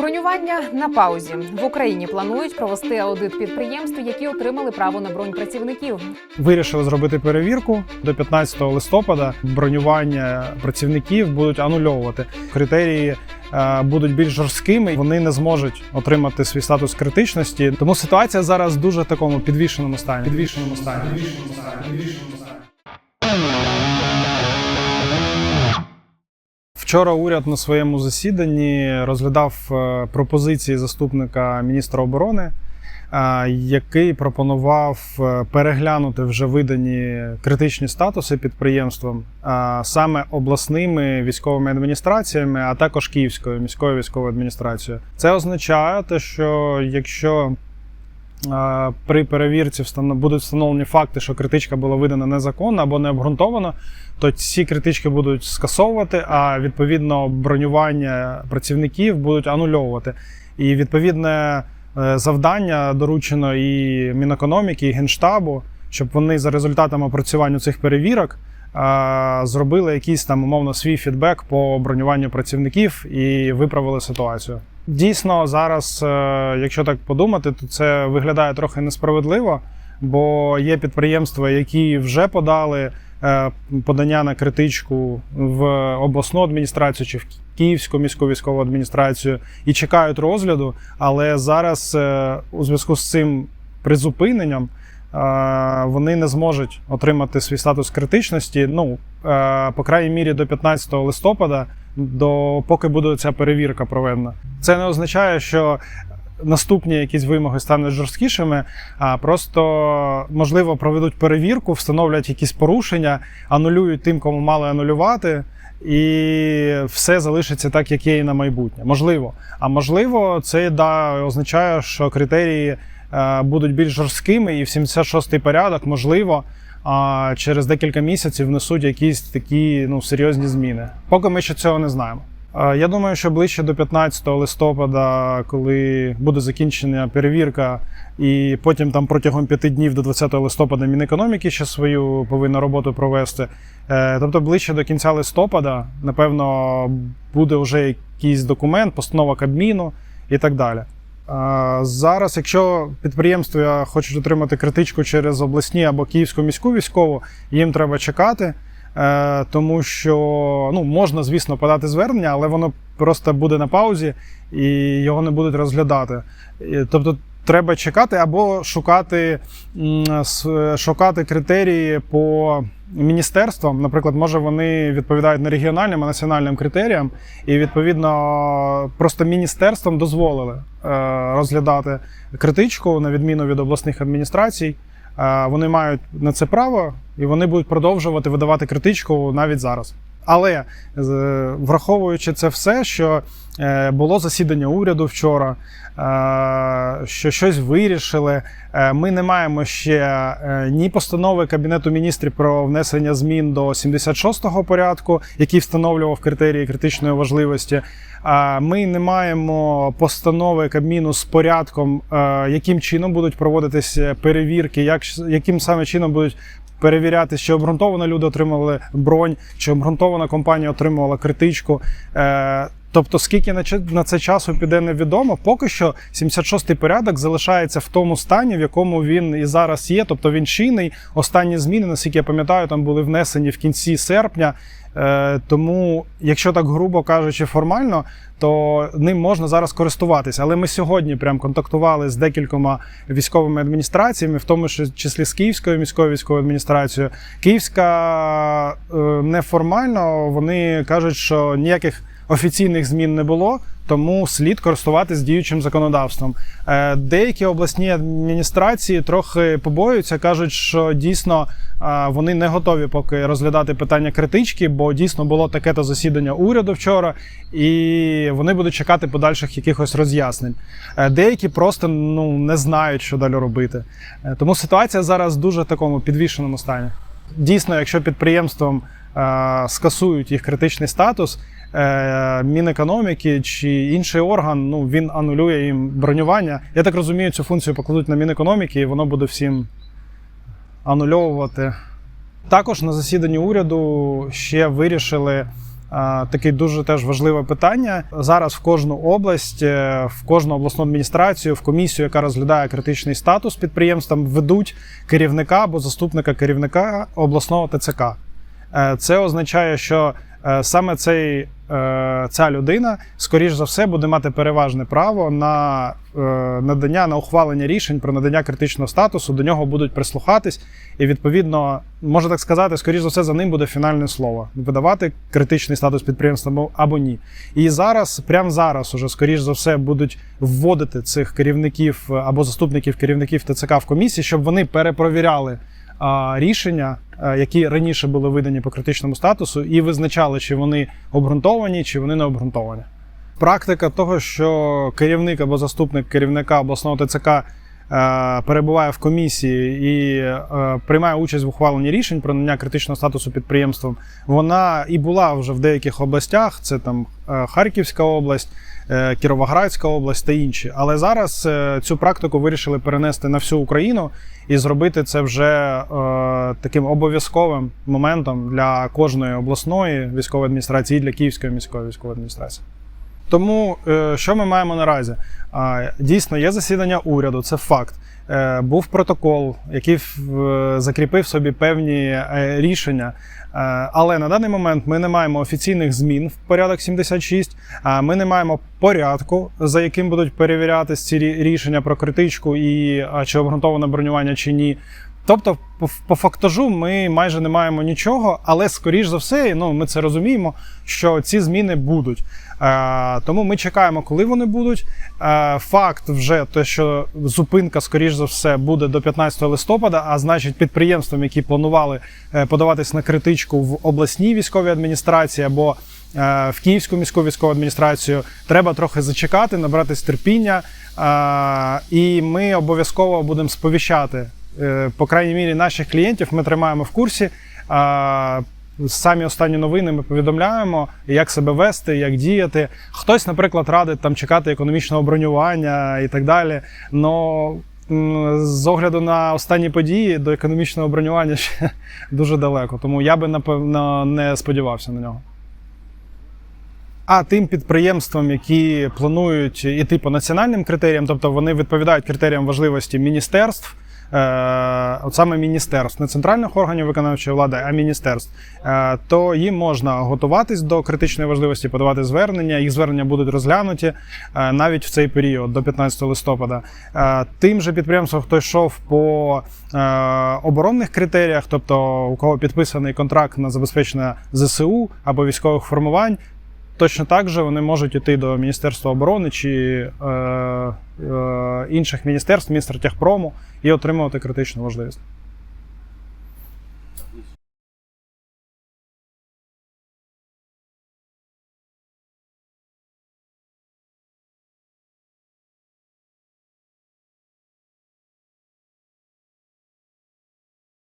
Бронювання на паузі в Україні планують провести аудит підприємств, які отримали право на бронь працівників. Вирішили зробити перевірку до 15 листопада. Бронювання працівників будуть анульовувати. Критерії е, будуть більш жорсткими. Вони не зможуть отримати свій статус критичності. Тому ситуація зараз дуже такому підвішеному стані. Підвішеному стані. Підвішеному стані. Підвішеному стані. Вчора уряд на своєму засіданні розглядав е, пропозиції заступника міністра оборони, е, який пропонував е, переглянути вже видані критичні статуси підприємствам саме обласними військовими адміністраціями, а також Київською міською військовою адміністрацією. Це означає, те, що якщо при перевірці будуть встановлені факти, що критичка була видана незаконно або не обґрунтовано, то ці критички будуть скасовувати, а відповідно бронювання працівників будуть анульовувати. І відповідне е, завдання доручено і Мінекономіки, і Генштабу, щоб вони за результатами опрацювання цих перевірок зробили якийсь там умовно свій фідбек по бронюванню працівників і виправили ситуацію. Дійсно, зараз, е, якщо так подумати, то це виглядає трохи несправедливо, бо є підприємства, які вже подали е, подання на критичку в обласну адміністрацію чи в Київську міську військову адміністрацію і чекають розгляду. Але зараз е, у зв'язку з цим призупиненням вони не зможуть отримати свій статус критичності. Ну по крайній мірі до 15 листопада, до поки буде ця перевірка проведена. Це не означає, що наступні якісь вимоги стануть жорсткішими, а просто можливо проведуть перевірку, встановлять якісь порушення, анулюють тим, кому мали анулювати. І все залишиться так, як є і на майбутнє. Можливо. А можливо, це да, означає, що критерії е, будуть більш жорсткими, і в 76-й порядок, можливо, а через декілька місяців внесуть якісь такі ну, серйозні зміни. Поки ми ще цього не знаємо. Я думаю, що ближче до 15 листопада, коли буде закінчена перевірка, і потім там протягом п'яти днів до 20 листопада Мінекономіки ще свою повинна роботу провести. Е, Тобто ближче до кінця листопада, напевно, буде вже якийсь документ, постанова Кабміну і так далі. Зараз, якщо підприємства хочуть отримати критичку через обласні або Київську міську військову, їм треба чекати. Е, тому що ну, можна, звісно, подати звернення, але воно просто буде на паузі і його не будуть розглядати. Тобто треба чекати або шукати, шукати критерії по міністерствам. Наприклад, може вони відповідають не регіональним, а національним критеріям, і відповідно просто міністерствам дозволили е, розглядати критичку на відміну від обласних адміністрацій. Е, Вони мають на це право і вони будуть продовжувати видавати критичку навіть зараз. Але враховуючи це все, що е, було засідання уряду вчора, е, що щось вирішили. е, Ми не маємо ще ні постанови Кабінету міністрів про внесення змін до 76-го порядку, який встановлював критерії критичної важливості. Ми не маємо постанови Кабміну з порядком, яким чином будуть проводитися перевірки, як, яким саме чином будуть перевіряти, чи обґрунтовано люди отримали бронь, чи обґрунтована компанія отримувала критичку. Е, Тобто, скільки на це часу піде, невідомо. Поки що 76-й порядок залишається в тому стані, в якому він і зараз є. Тобто він чинний. Останні зміни, наскільки я пам'ятаю, там були внесені в кінці серпня. Е, тому, якщо так грубо кажучи, формально, то ним можна зараз користуватися. Але ми сьогодні прям контактували з декількома військовими адміністраціями, в тому числі з Київською міською військовою адміністрацією. Київська е, неформально вони кажуть, що ніяких офіційних змін не було, тому слід користуватись діючим законодавством. Е, Деякі обласні адміністрації трохи побоюються, кажуть, що дійсно е, вони не готові поки розглядати питання критички, бо дійсно було таке то засідання уряду вчора, і вони будуть чекати подальших якихось роз'яснень. Е, Деякі просто ну не знають, що далі робити. Тому ситуація зараз дуже в такому підвішеному стані. Дійсно, якщо підприємствам е, скасують їх критичний статус, Мінекономіки чи інший орган, ну він анулює їм бронювання. Я так розумію, цю функцію покладуть на Мінекономіки, і воно буде всім анульовувати. Також на засіданні уряду ще вирішили е, таке дуже теж важливе питання. Зараз в кожну область, е, в кожну обласну адміністрацію, в комісію, яка розглядає критичний статус підприємств, там ведуть керівника або заступника керівника обласного ТЦК. Е, Це означає, що е, саме цей, е, ця людина, скоріш за все, буде мати переважне право на е, надання на ухвалення рішень про надання критичного статусу. До нього будуть прислухатись, і відповідно, можна так сказати, скоріш за все, за ним буде фінальне слово видавати критичний статус підприємства або, ні. І зараз, прямо зараз, уже скоріш за все, будуть вводити цих керівників е, або заступників керівників ТЦК в комісії, щоб вони перепровіряли рішення, е, які раніше були видані по критичному статусу, і визначали, чи вони обґрунтовані, чи вони не обґрунтовані. Практика того, що керівник або заступник керівника обласного ТЦК е, перебуває в комісії і е, приймає участь в ухваленні рішень про надання критичного статусу підприємствам, вона і була вже в деяких областях. Це там Харківська область, Кіровоградська область та інші. Але зараз е, цю практику вирішили перенести на всю Україну і зробити це вже е, таким обов'язковим моментом для кожної обласної військової адміністрації і для Київської міської військової адміністрації. Тому е, що ми маємо наразі? Дійсно, є засідання уряду, це факт. Е, Був протокол, який закріпив собі певні е, рішення. Е, Але на даний момент ми не маємо офіційних змін в порядок 76, ми не маємо порядку, за яким будуть перевірятись ці рішення про критичку і чи обґрунтоване бронювання чи ні. Тобто, по, фактажу ми майже не маємо нічого, але скоріш за все, ну ми це розуміємо, що ці зміни будуть. Е, тому ми чекаємо, коли вони будуть. Е, факт вже те, що зупинка, скоріш за все, буде до 15 листопада. А значить, підприємствам, які планували е, подаватись на критичку в обласній військовій адміністрації або е, в Київську міську військову адміністрацію, треба трохи зачекати, набратись терпіння. Е, і ми обов'язково будемо сповіщати. Е, По крайній мірі, наших клієнтів ми тримаємо в курсі. Самі останні новини ми повідомляємо, як себе вести, як діяти. Хтось, наприклад, радить там чекати економічного бронювання і так далі. Но з огляду на останні події до економічного бронювання ще дуже далеко. Тому я би напевно не сподівався на нього. А тим підприємствам, які планують іти по національним критеріям, тобто вони відповідають критеріям важливості міністерств. Е, От саме міністерств, не центральних органів виконавчої влади, а міністерств, е, то їм можна готуватись до критичної важливості, подавати звернення. Їх звернення будуть розглянуті е, навіть в цей період до 15 листопада. Тим же підприємствам, хто йшов по оборонних критеріях, тобто у кого підписаний контракт на забезпечення ЗСУ або військових формувань, Точно так же вони можуть йти до Міністерства оборони чи е, е, інших міністерств, Міністерства техпрому і отримувати критичну важливість.